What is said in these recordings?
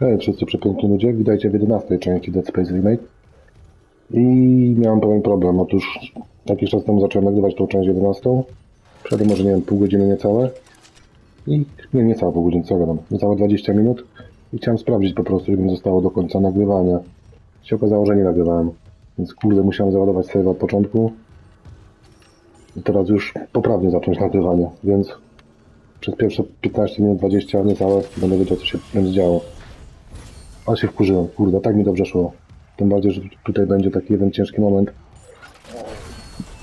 Hej, wszyscy przepiękni ludzie, witajcie w 11 części Dead Space Remake. I miałem pewien problem. Otóż jakiś czas temu zacząłem nagrywać tą część 11. Przed może, nie wiem, pół godziny niecałe. I nie, niecałe pół godziny, co gadam, niecałe 20 minut. I chciałem sprawdzić po prostu, ile mi zostało do końca nagrywania. się okazało, że nie nagrywałem. Więc kurde, musiałem załadować sobie od początku. I teraz już poprawnie zacząć nagrywanie, więc przez pierwsze 15 minut, 20 niecałe będę wiedział, co się będzie działo. Ale się wkurzyłem, kurde, tak mi dobrze szło. Tym bardziej, że tutaj będzie taki jeden ciężki moment,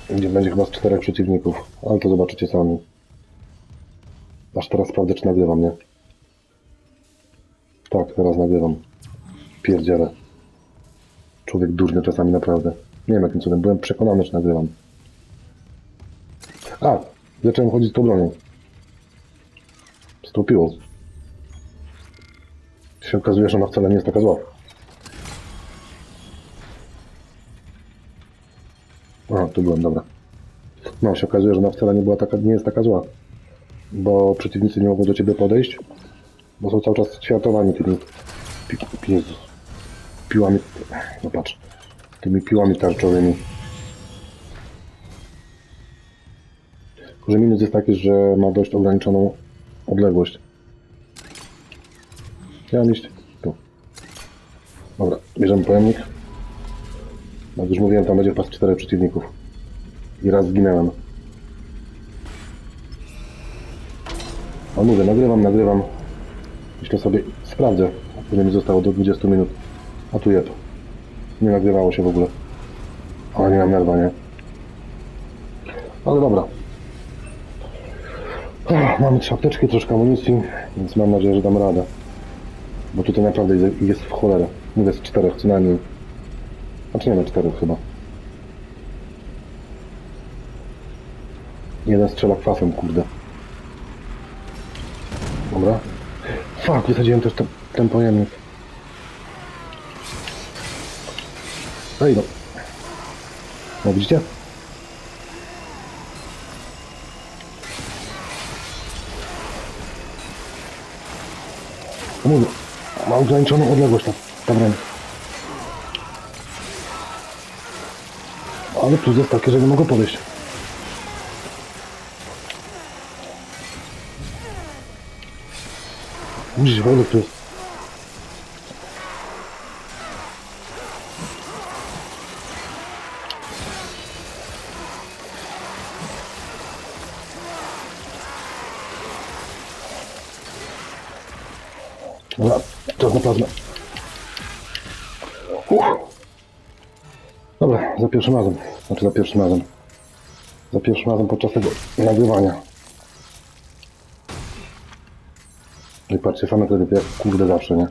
gdzie będzie chyba z czterech przeciwników, ale to zobaczycie sami. Aż teraz sprawdzę, czy nagrywam, nie? Tak, teraz nagrywam. Pierdziele. Człowiek durny czasami naprawdę. Nie wiem jakim cudem, byłem przekonany, że nagrywam. A, zacząłem chodzić z tą bronią. Się okazuje, że ona wcale nie jest taka zła. A, tu byłem, dobra. No, się okazuje, że ona wcale nie była taka, nie jest taka zła. Bo przeciwnicy nie mogą do ciebie podejść, bo są cały czas światowani tymi pi, pi, Jezus. piłami. No patrz. Tymi piłami tarczowymi. Tylko, minus jest taki, że ma dość ograniczoną odległość. Chciałem iść tu. Dobra, bierzemy pojemnik. Jak już mówiłem, tam będzie pas czterech przeciwników. I raz zginęłem. A mówię, nagrywam, nagrywam. Myślę sobie, sprawdzę, ile mi zostało do 20 minut. A tu jeb. Nie nagrywało się w ogóle. Ale nie mam nerwa, nie? Ale dobra. Mamy trzy apteczki, troszkę amunicji, więc mam nadzieję, że dam radę. Bo tutaj naprawdę jest- w cholerę. Mówię z czterech co najmniej. Znaczy nie wiem, czterech chyba. Jeden strzela kwasem, kurde. Dobra. Fuck, wysadziłem też ten, ten pojemnik. Ej no. No widzicie? No Mówię, ma ograniczoną odległość ta, ta broń. Ale plus jest takie, że nie mogę podejść. Widzisz, w ogóle Dobra, teraz na plazmę. Dobra, za pierwszym razem. Znaczy za pierwszym razem. Za pierwszym razem podczas tego nagrywania. I patrzcie, same kredyty jak kurde zawsze, nie?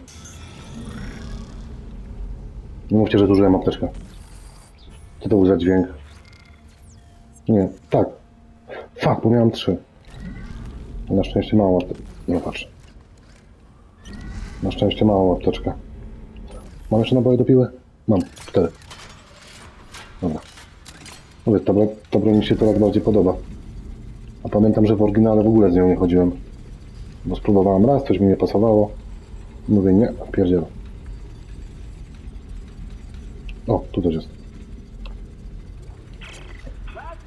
Nie mówcie, że zużyłem apteczkę. Co to był za dźwięk? Nie, tak. Fuck, bo miałem trzy. Na szczęście apteczkę. No patrz. Na szczęście małą apteczkę. Mam jeszcze naboje do piły? Mam, cztery. Dobra. Mówię, ta, bro- ta broń mi się coraz bardziej podoba. A pamiętam, że w oryginale w ogóle z nią nie chodziłem. Bo spróbowałem raz, coś mi nie pasowało. Mówię, nie, pierdzielę. O, tu też jest. Last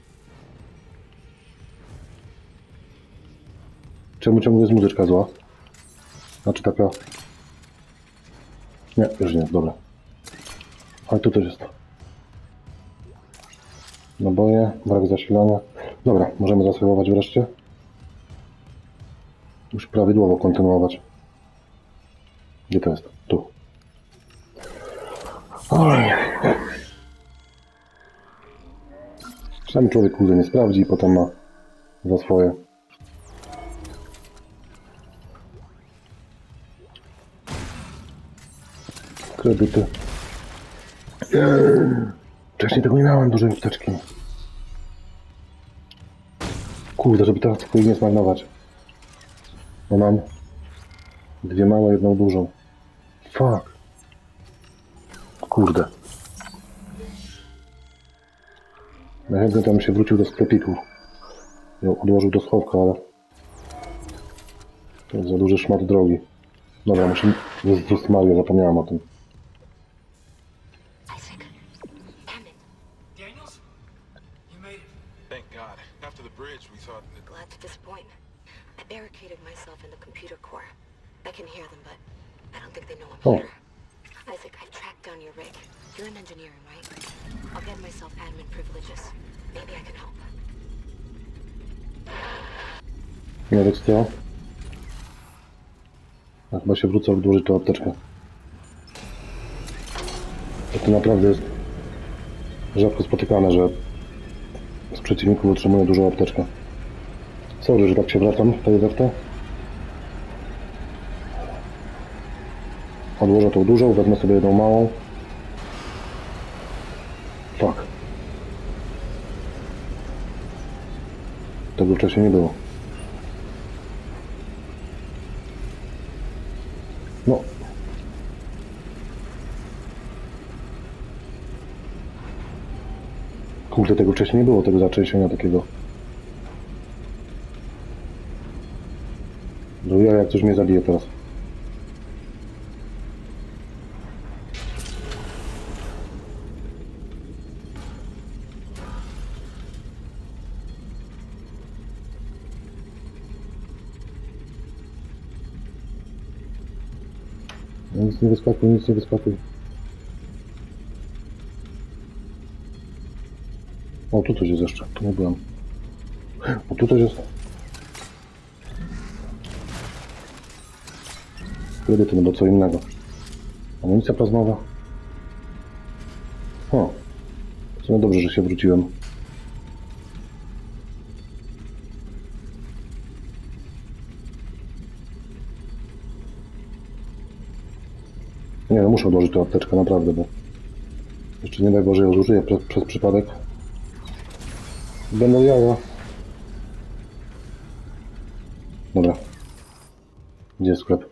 Czemu ciągle jest muzyczka zła? Znaczy taka... Nie, już nie, dobra. Ale tu też jest. Naboje, brak zasilania. Dobra, możemy zaserwować wreszcie. Już prawidłowo kontynuować. Gdzie to jest? Tu. Oj. Czasami człowiek kurde nie sprawdzi i potem ma za swoje. Te buty. Wcześniej tego nie miałem, dużej apteczki. Kurde, żeby teraz tylko nie zmarnować. No mam dwie małe, jedną dużą. Fuck. Kurde. Najchętniej tam się wrócił do sklepiku. Ją odłożył do schowka, ale... To jest za duży szmat drogi. Dobra, muszę... Jezus Maria, zapomniałem o tym. I'll get myself admin privileges. Maybe I can help. Ja chyba się wrócę odłożyć tą apteczkę. To, to naprawdę jest rzadko spotykane, że z przeciwników otrzymuję dużą apteczkę. Sorry, że tak się wracam w tej zeftę. Odłożę tą dużą, wezmę sobie jedną małą. Fuck. Wcześniej nie było. No. Kurde, tego wcześniej nie było, tego zatrzęsienia takiego. No ja jak coś mnie zabije teraz. Nic nie wyskakuj, nic nie wyskakuj. O, tu coś jest jeszcze, tu nie byłem. O, tu coś jest. Kredyty, no bo co innego. Amunicja plazmowa. O, w sumie dobrze, że się wróciłem. Muszę odłożyć tę apteczkę, naprawdę, bo jeszcze nie daj Boże, ją zużyję przez, przez przypadek. Będą jaja. Dobra. Gdzie jest sklep?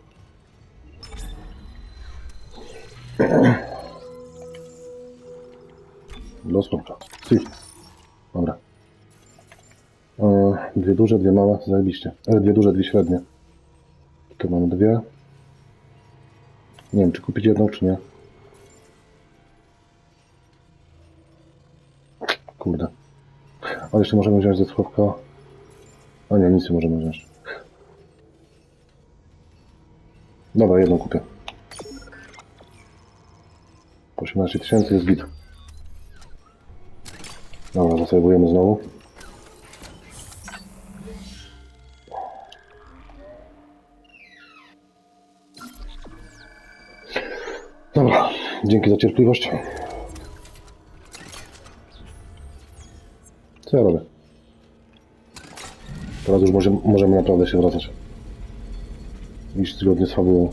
Dostępna. Si. Dobra. E, dwie duże, dwie małe, zajebiście. E, dwie duże, dwie średnie. Tu mamy dwie. Nie wiem, czy kupić jedną, czy nie. Kurde. Ale jeszcze możemy wziąć ze schowka. A nie, nic nie możemy wziąć. Dobra, jedną kupię. 18 tysięcy jest git. Dobra, zasejwujemy znowu. Dzięki za cierpliwość. Co ja robię? Teraz już możemy, możemy naprawdę się wracać. Iść zgodnie z fabułą.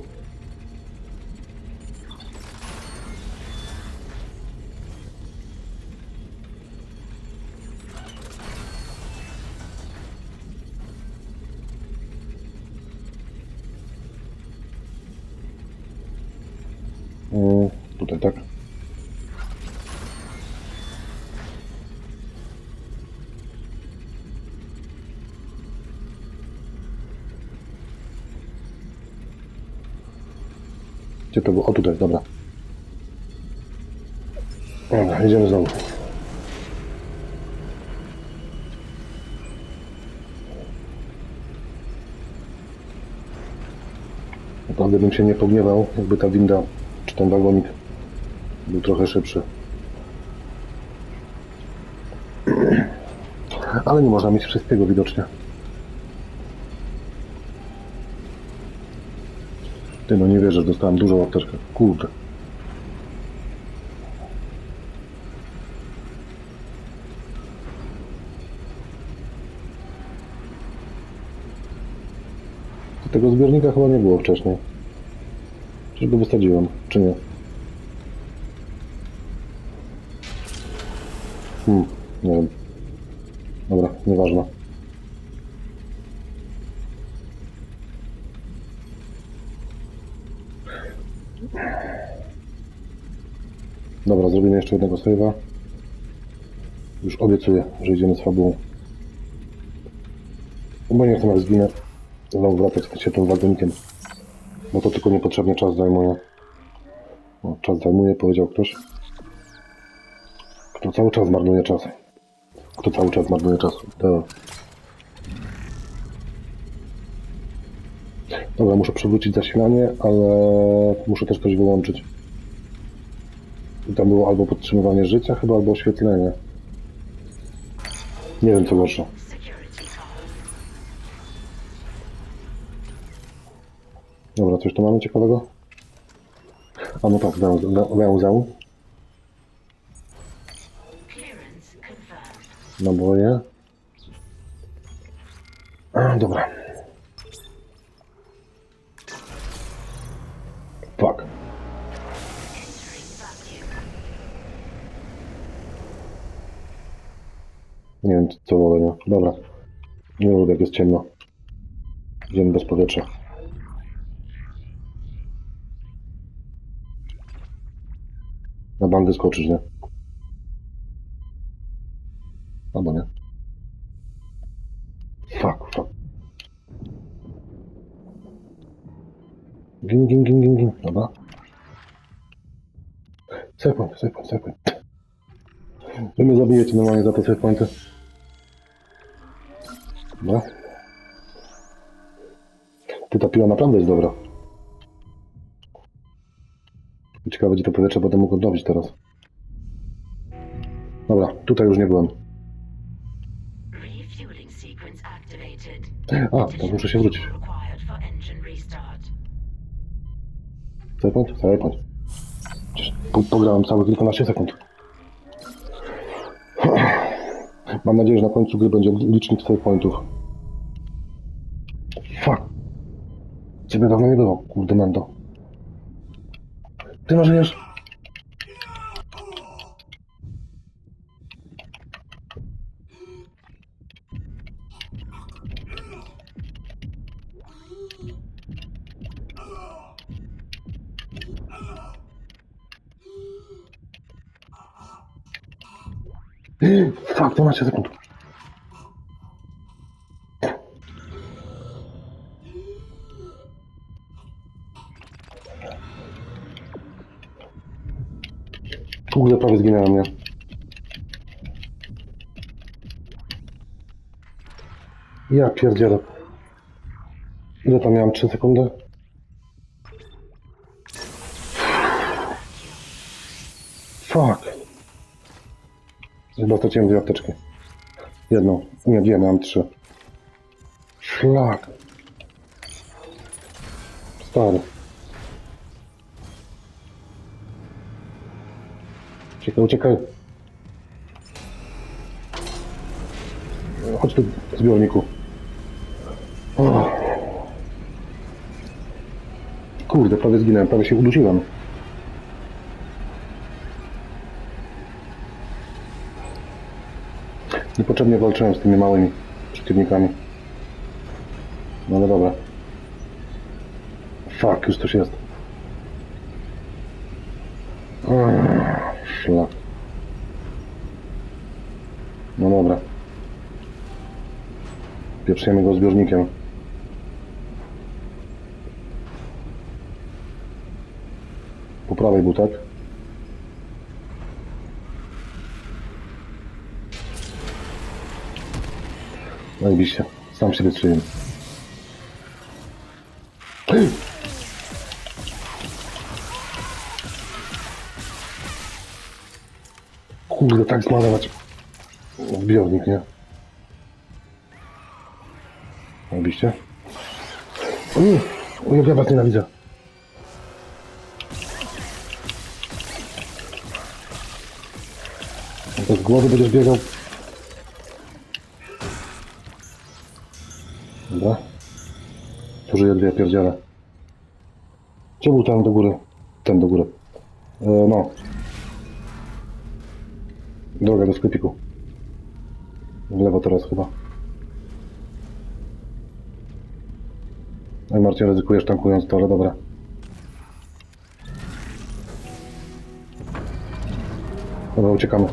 Gdzie to było? O tutaj, dobra. Dobra, idziemy znowu. Naprawdę bym się nie pogniewał, jakby ta winda, czy ten wagonik był trochę szybszy. Ale nie można mieć wszystkiego widocznie. Ty, no nie wierzę, dostałem dużą apteczkę. Kurde. Tego zbiornika chyba nie było wcześniej. Czy go wysadziłem, czy nie? Hmm, nie wiem. Dobra, nieważne. Dobra, zrobimy jeszcze jednego save'a. Już obiecuję, że idziemy z fabułą. Bo nie chcę jak zginę. Znowu wracać się tym wagonikiem. Bo to tylko niepotrzebnie czas zajmuje. O, czas zajmuje, powiedział ktoś. Kto cały czas marnuje czas? Kto cały czas marnuje czas? To... Dobra, muszę przywrócić zasilanie, ale muszę też coś wyłączyć. Tam było albo podtrzymywanie życia chyba, albo oświetlenie. Nie wiem co gorsze. Dobra, coś tu mamy ciekawego? A no tak, węzeł. węzeł. Naboje. A, dobra. Fuck. Nie wiem co wolę, nie? Dobra. Nie lubię jak jest ciemno. Idziemy bez powietrza. Na bandę skoczysz, nie? Albo nie. Fuck, fuck. Gin, gin, gin, gin, gin. Dobra. Point, save point. Wy mnie zabijecie normalnie za te save pointy. Dobra. Ty ta piła naprawdę jest dobra. Ciekawe, gdzie to powietrze będę mógł odnowić teraz. Dobra, tutaj już nie byłem. A, tam muszę się wrócić. Przecież po- Pograłem całe kilkanaście sekund. Mam nadzieję, że na końcu gry będzie licznik save pointów. Fuck. Ciebie dawno nie było, kurde mendo. Ty masz wiesz... 15 sekund. Kurde, prawie zginęła mnie. Ja pierdzielę. Ile tam miałem? 3 sekundy? Fuck. Chyba straciłem dwie apteczki. Jedną. Nie, dwie, miałem trzy. Szlak. Stary. Uciekaj, uciekaj. Chodź tu, zbiorniku. Kurde, prawie zginąłem, prawie się udusiłem. Niepotrzebnie walczyłem z tymi małymi przeciwnikami. No ale dobra. Fuck, już coś jest. Szlak. No dobra. Pieprzniemy go zbiornikiem. Po prawej był, tak? Zajebiście. Sam siebie strzeliłem. Kurde, tak zmalować. Zbiornik, nie? Zajebiście. O nie! O nie, ja was nienawidzę. To z głowy będziesz biegał. Żyje dwie pierdziele. Gdzie był ten do góry? Ten do góry. E, no. Droga do sklepiku. W lewo teraz chyba. Ej Marcin, ryzykujesz tankując to, ale dobra. Dobra, uciekamy.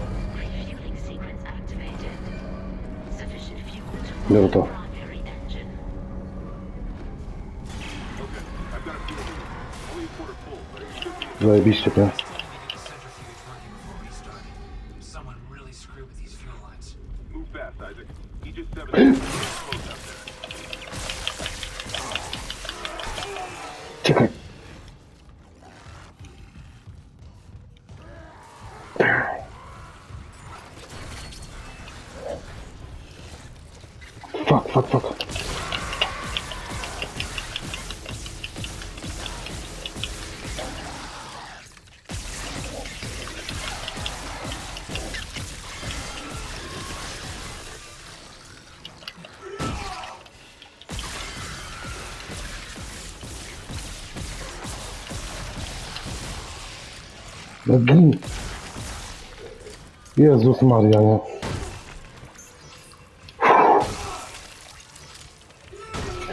Biorę to. Close up there. Czekaj. Fuck, fuck, fuck. No gin. Jezus Maria, nie.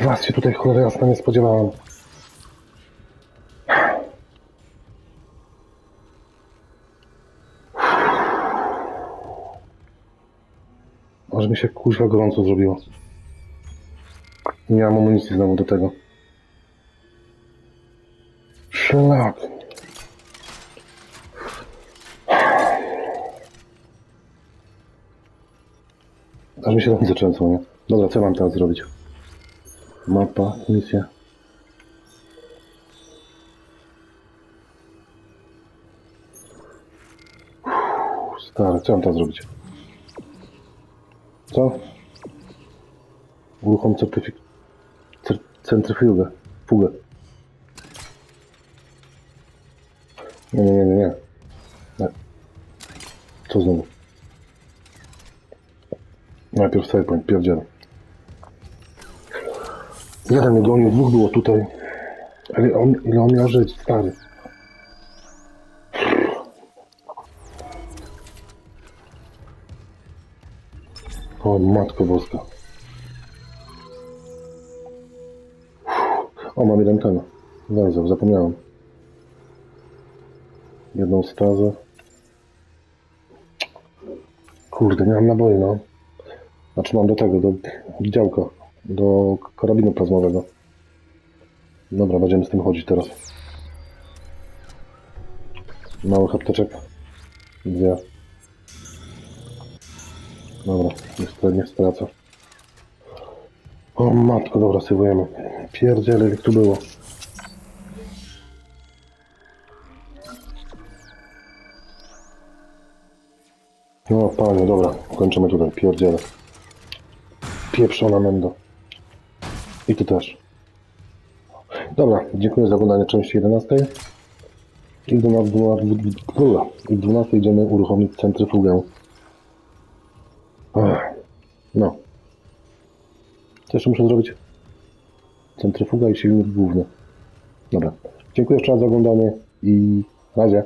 Was się tutaj cholera jasna nie spodziewałem. Aż mi się kuźwa gorąco zrobiło. Nie mam amunicji znowu do tego. Szlak. Aż mi się ręce trzęsą, nie? Dobra, co mam teraz zrobić? Mapa, misja. Uff, Stary, co mam teraz zrobić? Co? Uruchom certyfik... cer- centryfugę. Fugę. Nie, nie, nie, nie, nie. Co znowu? Najpierw sobie point, pierdzielę. Jeden mnie gonił, dwóch było tutaj. Ale on, ile on miał żyć, stary? O, matko boska. O, mam jeden ten. Węzeł, zapomniałem. Jedną stazę. Kurde, nie mam naboi, no. Znaczy mam do tego, do działka, do karabinu plazmowego. Dobra, będziemy z tym chodzić teraz. Mały apteczek. Dwie. Dobra, niech, niech stracę. O matko, dobra, sywujemy. Pierdziele, jak tu było. No panie, dobra, kończymy tutaj, pierdziele. Pieprzona mendo. I ty też. Dobra, dziękuję za oglądanie części 11. I do nas w 12 idziemy uruchomić centryfugę. No. Co jeszcze muszę zrobić? Centryfuga i silnik główny. Dobra. Dziękuję jeszcze raz za oglądanie i na razie.